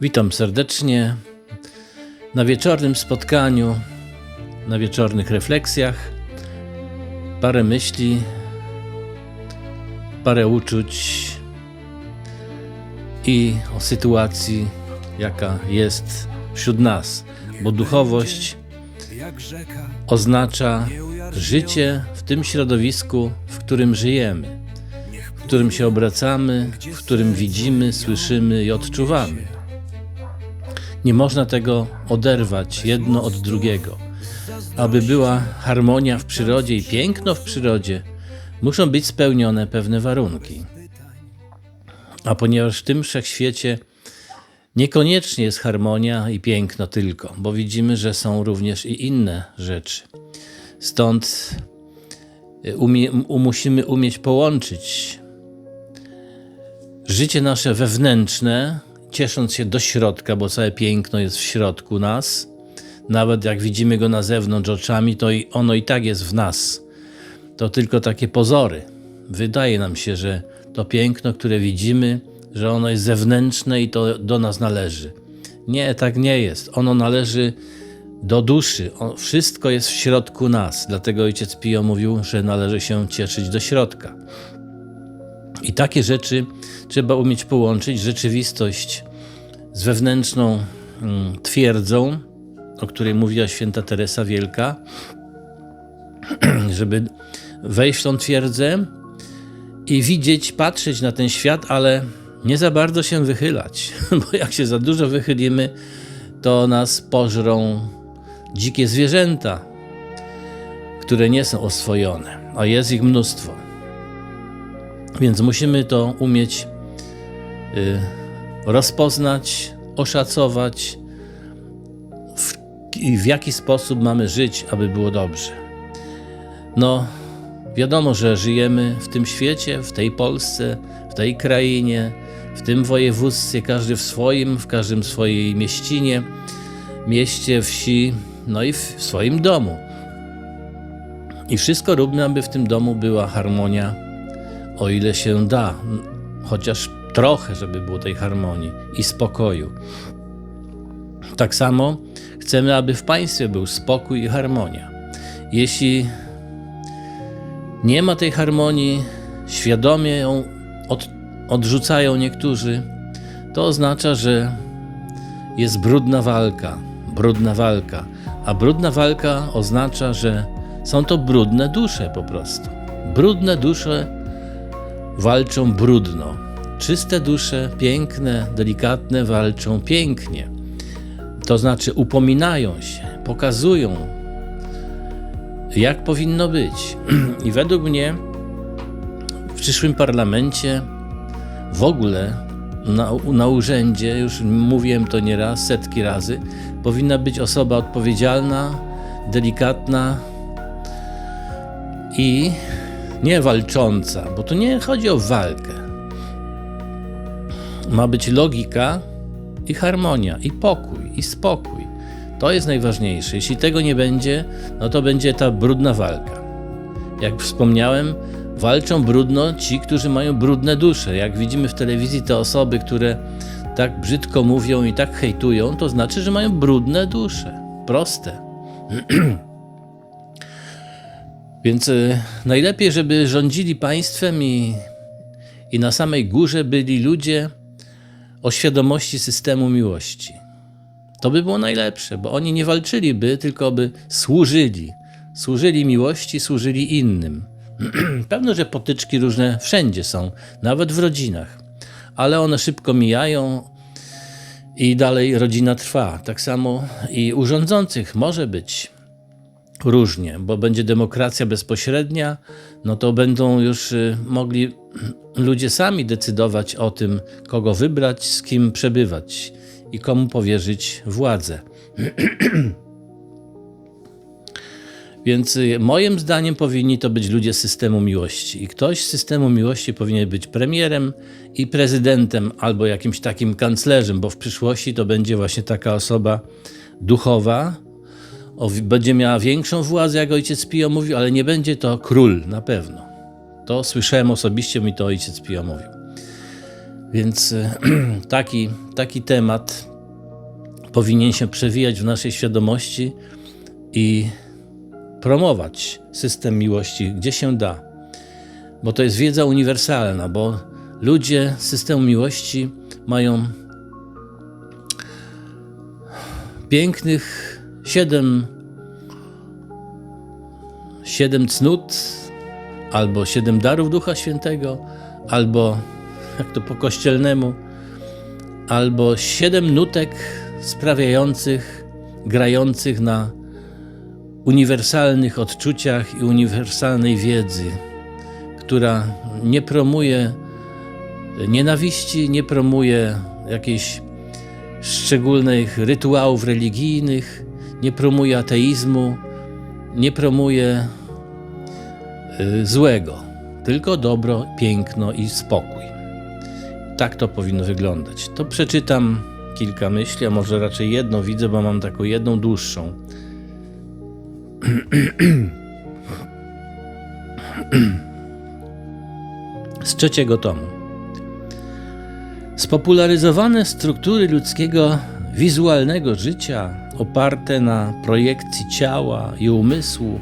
Witam serdecznie na wieczornym spotkaniu, na wieczornych refleksjach. Parę myśli, parę uczuć i o sytuacji, jaka jest wśród nas, bo duchowość oznacza życie w tym środowisku, w którym żyjemy, w którym się obracamy, w którym widzimy, słyszymy i odczuwamy. Nie można tego oderwać jedno od drugiego. Aby była harmonia w przyrodzie i piękno w przyrodzie, muszą być spełnione pewne warunki. A ponieważ w tym wszechświecie niekoniecznie jest harmonia i piękno tylko, bo widzimy, że są również i inne rzeczy. Stąd umie, um, musimy umieć połączyć życie nasze wewnętrzne, ciesząc się do środka, bo całe piękno jest w środku nas. Nawet jak widzimy go na zewnątrz oczami, to i ono i tak jest w nas. To tylko takie pozory. Wydaje nam się, że to piękno, które widzimy, że ono jest zewnętrzne i to do nas należy. Nie, tak nie jest. Ono należy do duszy. O, wszystko jest w środku nas. Dlatego ojciec Pio mówił, że należy się cieszyć do środka. I takie rzeczy trzeba umieć połączyć. Rzeczywistość z wewnętrzną mm, twierdzą, o której mówiła święta Teresa Wielka, żeby wejść w tą twierdzę i widzieć, patrzeć na ten świat, ale nie za bardzo się wychylać, bo jak się za dużo wychylimy, to nas pożrą dzikie zwierzęta, które nie są oswojone, a jest ich mnóstwo. Więc musimy to umieć y, rozpoznać, oszacować w, w jaki sposób mamy żyć, aby było dobrze. No, wiadomo, że żyjemy w tym świecie, w tej Polsce, w tej krainie, w tym województwie, każdy w swoim, w każdym swojej mieścinie, mieście, wsi, no i w swoim domu. I wszystko róbmy, aby w tym domu była harmonia, o ile się da, chociaż trochę, żeby było tej harmonii i spokoju. Tak samo chcemy, aby w państwie był spokój i harmonia. Jeśli nie ma tej harmonii, świadomie ją od, odrzucają niektórzy, to oznacza, że jest brudna walka, brudna walka. A brudna walka oznacza, że są to brudne dusze po prostu. Brudne dusze walczą brudno. Czyste dusze, piękne, delikatne, walczą pięknie. To znaczy upominają się, pokazują, jak powinno być. I według mnie w przyszłym parlamencie w ogóle na, na urzędzie, już mówiłem to nieraz, setki razy, powinna być osoba odpowiedzialna, delikatna i nie walcząca, bo tu nie chodzi o walkę. Ma być logika i harmonia, i pokój, i spokój. To jest najważniejsze. Jeśli tego nie będzie, no to będzie ta brudna walka. Jak wspomniałem, walczą brudno ci, którzy mają brudne dusze. Jak widzimy w telewizji te osoby, które tak brzydko mówią i tak hejtują, to znaczy, że mają brudne dusze. Proste. Więc y, najlepiej, żeby rządzili państwem i, i na samej górze byli ludzie o świadomości systemu miłości. To by było najlepsze, bo oni nie walczyliby, tylko by służyli. Służyli miłości, służyli innym. Pewno, że potyczki różne wszędzie są, nawet w rodzinach, ale one szybko mijają i dalej rodzina trwa. Tak samo i u rządzących może być różnie, bo będzie demokracja bezpośrednia, no to będą już y, mogli ludzie sami decydować o tym, kogo wybrać, z kim przebywać i komu powierzyć władzę. Więc y, moim zdaniem powinni to być ludzie systemu miłości. I ktoś z systemu miłości powinien być premierem i prezydentem, albo jakimś takim kanclerzem, bo w przyszłości to będzie właśnie taka osoba duchowa, będzie miała większą władzę, jak ojciec Pio mówił, ale nie będzie to król na pewno. To słyszałem osobiście, mi to ojciec Pio mówił. Więc e, taki, taki temat powinien się przewijać w naszej świadomości i promować system miłości, gdzie się da. Bo to jest wiedza uniwersalna, bo ludzie systemu miłości mają pięknych siedem, siedem cnót, albo siedem darów Ducha Świętego, albo jak to po kościelnemu, albo siedem nutek sprawiających, grających na uniwersalnych odczuciach i uniwersalnej wiedzy, która nie promuje nienawiści, nie promuje jakichś szczególnych rytuałów religijnych, nie promuje ateizmu, nie promuje y, złego, tylko dobro, piękno i spokój. Tak to powinno wyglądać. To przeczytam kilka myśli, a może raczej jedną widzę, bo mam taką jedną dłuższą. Z trzeciego tomu. Spopularyzowane struktury ludzkiego wizualnego życia, oparte na projekcji ciała i umysłu,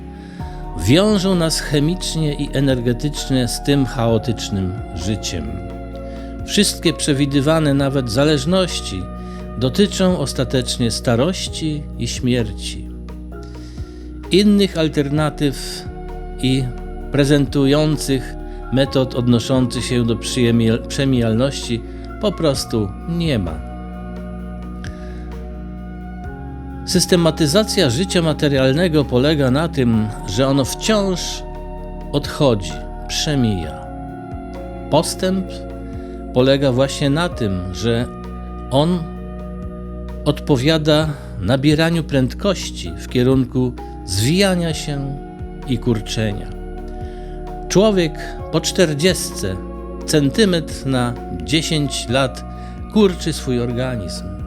wiążą nas chemicznie i energetycznie z tym chaotycznym życiem. Wszystkie przewidywane nawet zależności dotyczą ostatecznie starości i śmierci. Innych alternatyw i prezentujących metod odnoszących się do przemijalności po prostu nie ma. Systematyzacja życia materialnego polega na tym, że ono wciąż odchodzi, przemija. Postęp polega właśnie na tym, że on odpowiada nabieraniu prędkości w kierunku zwijania się i kurczenia. Człowiek po czterdziestce centymetr na 10 lat kurczy swój organizm.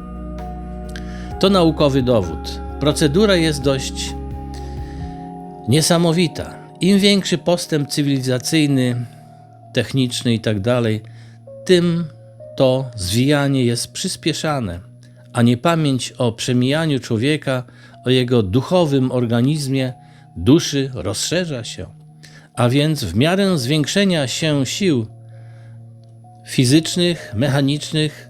To naukowy dowód. Procedura jest dość niesamowita. Im większy postęp cywilizacyjny, techniczny itd., tak tym to zwijanie jest przyspieszane, a niepamięć o przemijaniu człowieka, o jego duchowym organizmie, duszy rozszerza się. A więc w miarę zwiększenia się sił fizycznych, mechanicznych,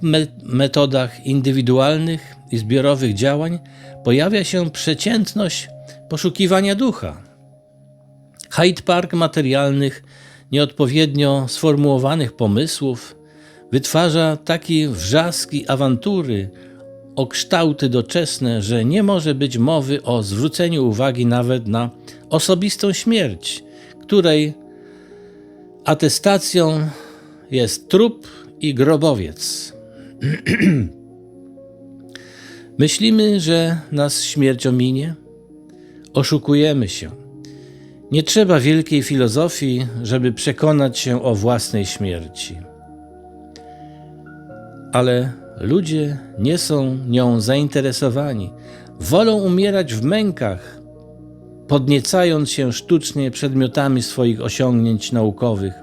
w me metodach indywidualnych i zbiorowych działań pojawia się przeciętność poszukiwania ducha. Hyde Park materialnych, nieodpowiednio sformułowanych pomysłów wytwarza taki wrzask i awantury o kształty doczesne, że nie może być mowy o zwróceniu uwagi nawet na osobistą śmierć, której atestacją jest trup i grobowiec. Myślimy, że nas śmierć ominie? Oszukujemy się. Nie trzeba wielkiej filozofii, żeby przekonać się o własnej śmierci. Ale ludzie nie są nią zainteresowani. Wolą umierać w mękach, podniecając się sztucznie przedmiotami swoich osiągnięć naukowych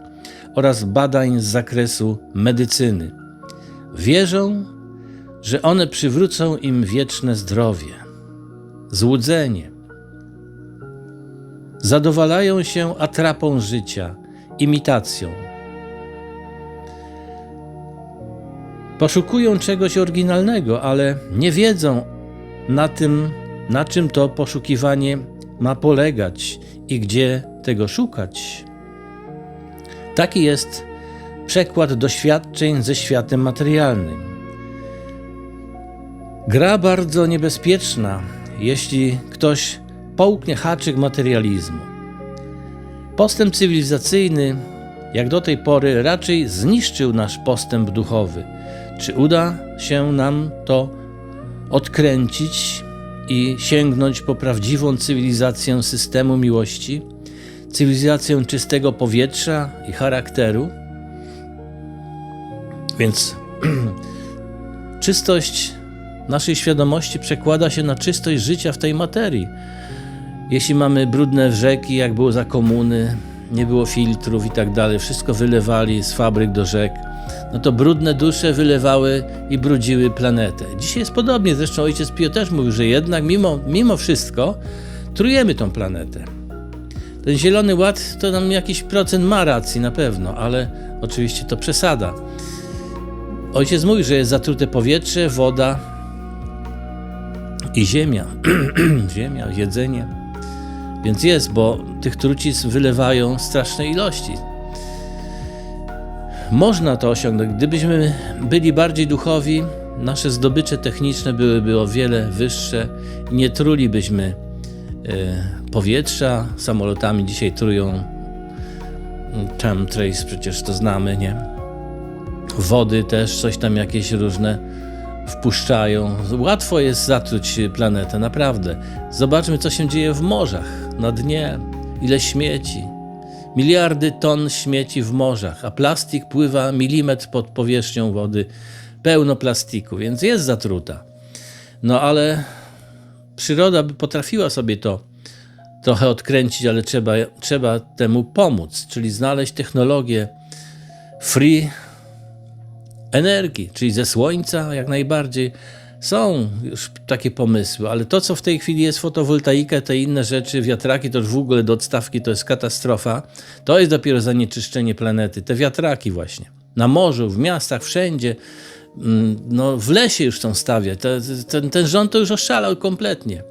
oraz badań z zakresu medycyny. Wierzą, że one przywrócą im wieczne zdrowie, złudzenie. Zadowalają się atrapą życia, imitacją. Poszukują czegoś oryginalnego, ale nie wiedzą na tym, na czym to poszukiwanie ma polegać i gdzie tego szukać. Taki jest przekład doświadczeń ze światem materialnym. Gra bardzo niebezpieczna, jeśli ktoś połknie haczyk materializmu. Postęp cywilizacyjny, jak do tej pory, raczej zniszczył nasz postęp duchowy. Czy uda się nam to odkręcić i sięgnąć po prawdziwą cywilizację systemu miłości? cywilizację czystego powietrza i charakteru. Więc czystość naszej świadomości przekłada się na czystość życia w tej materii. Jeśli mamy brudne rzeki, jak było za komuny, nie było filtrów i tak dalej, wszystko wylewali z fabryk do rzek, no to brudne dusze wylewały i brudziły planetę. Dzisiaj jest podobnie, zresztą ojciec Pio też mówił, że jednak mimo, mimo wszystko trujemy tą planetę. Ten Zielony Ład to nam jakiś procent ma racji na pewno, ale oczywiście to przesada. Ojciec mówi, że jest zatrute powietrze, woda i ziemia. ziemia, jedzenie. Więc jest, bo tych trucizn wylewają straszne ilości. Można to osiągnąć. Gdybyśmy byli bardziej duchowi, nasze zdobycze techniczne byłyby o wiele wyższe nie trulibyśmy e, powietrza. Samolotami dzisiaj trują chemtrails, przecież to znamy, nie? Wody też, coś tam jakieś różne wpuszczają. Łatwo jest zatruć planetę, naprawdę. Zobaczmy, co się dzieje w morzach, na dnie, ile śmieci. Miliardy ton śmieci w morzach, a plastik pływa milimetr pod powierzchnią wody, pełno plastiku, więc jest zatruta. No ale przyroda by potrafiła sobie to trochę odkręcić, ale trzeba, trzeba temu pomóc, czyli znaleźć technologię free energii, czyli ze słońca jak najbardziej. Są już takie pomysły, ale to, co w tej chwili jest fotowoltaika, te inne rzeczy, wiatraki, to w ogóle do odstawki to jest katastrofa. To jest dopiero zanieczyszczenie planety. Te wiatraki właśnie. Na morzu, w miastach, wszędzie. Mm, No, w lesie już chcą stawiać. Te- Ten, ten rząd to już oszalał kompletnie.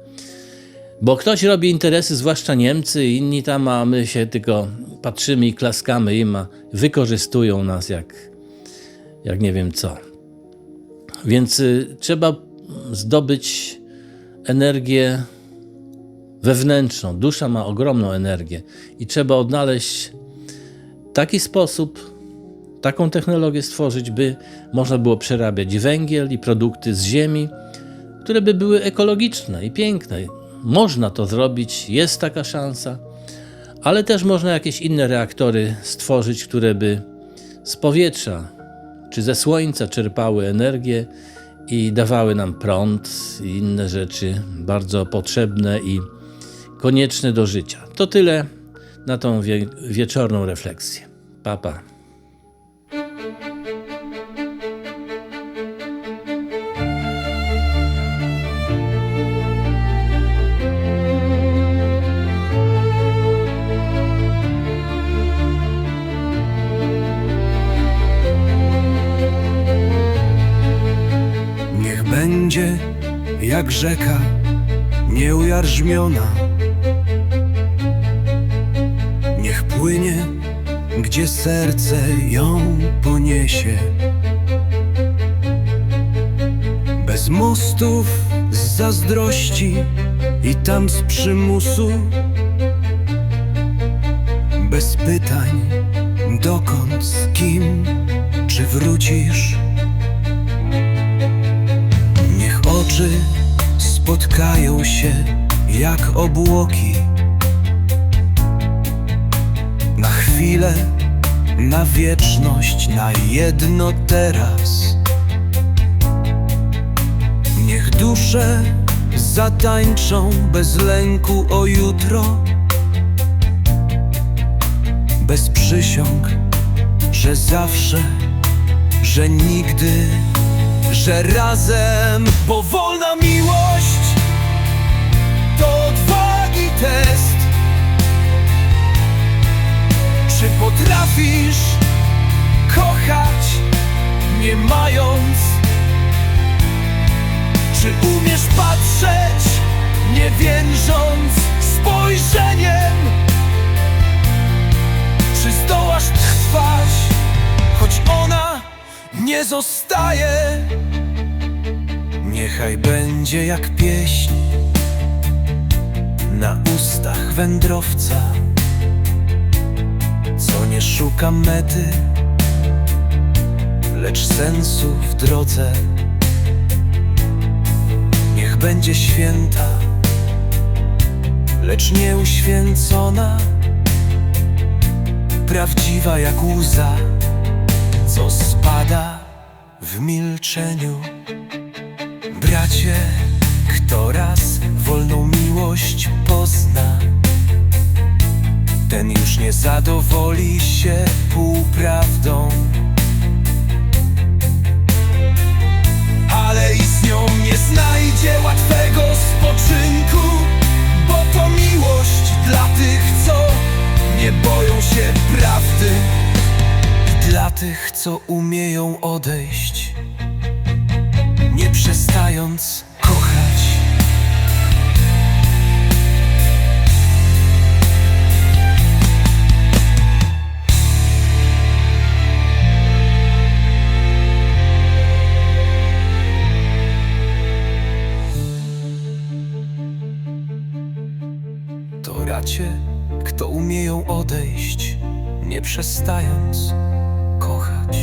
Bo ktoś robi interesy, zwłaszcza Niemcy inni tam, a my się tylko patrzymy i klaskamy im, a wykorzystują nas jak, jak nie wiem co. Więc y, trzeba zdobyć energię wewnętrzną. Dusza ma ogromną energię i trzeba odnaleźć taki sposób, taką technologię stworzyć, by można było przerabiać węgiel i produkty z ziemi, które by były ekologiczne i piękne. Można to zrobić, jest taka szansa, ale też można jakieś inne reaktory stworzyć, które by z powietrza czy ze słońca czerpały energię i dawały nam prąd i inne rzeczy bardzo potrzebne i konieczne do życia. To tyle na tą wie wieczorną refleksję. Papa. Pa. Jak rzeka nieujarzmiona. Niech płynie, gdzie serce ją poniesie. Bez mostów z zazdrości i tam z przymusu. Bez pytań, dokąd, z kim, czy wrócisz. Niech oczy spotkają się jak obłoki. Na chwilę, na wieczność, na jedno teraz. Niech dusze zatańczą bez lęku o jutro, bez przysiąg, że zawsze, że nigdy że razem, bo Czy potrafisz kochać, nie mając? Czy umiesz patrzeć, nie więżąc spojrzeniem? Czy zdołasz trwać, choć ona nie zostaje? Niechaj będzie jak pieśń na ustach wędrowca, co nie szuka mety, lecz sensu w drodze. Niech będzie święta, lecz nie uświęcona, prawdziwa jak łza, co spada w milczeniu. Bracie, kto raz wolną miłość pozna, ten już nie zadowoli się półprawdą. Ale i z nią nie znajdzie łatwego spoczynku Bo to miłość dla tych, co nie boją się prawdy. I dla tych, co umieją odejść Nie przestając To racie, kto umieją odejść, nie przestając kochać.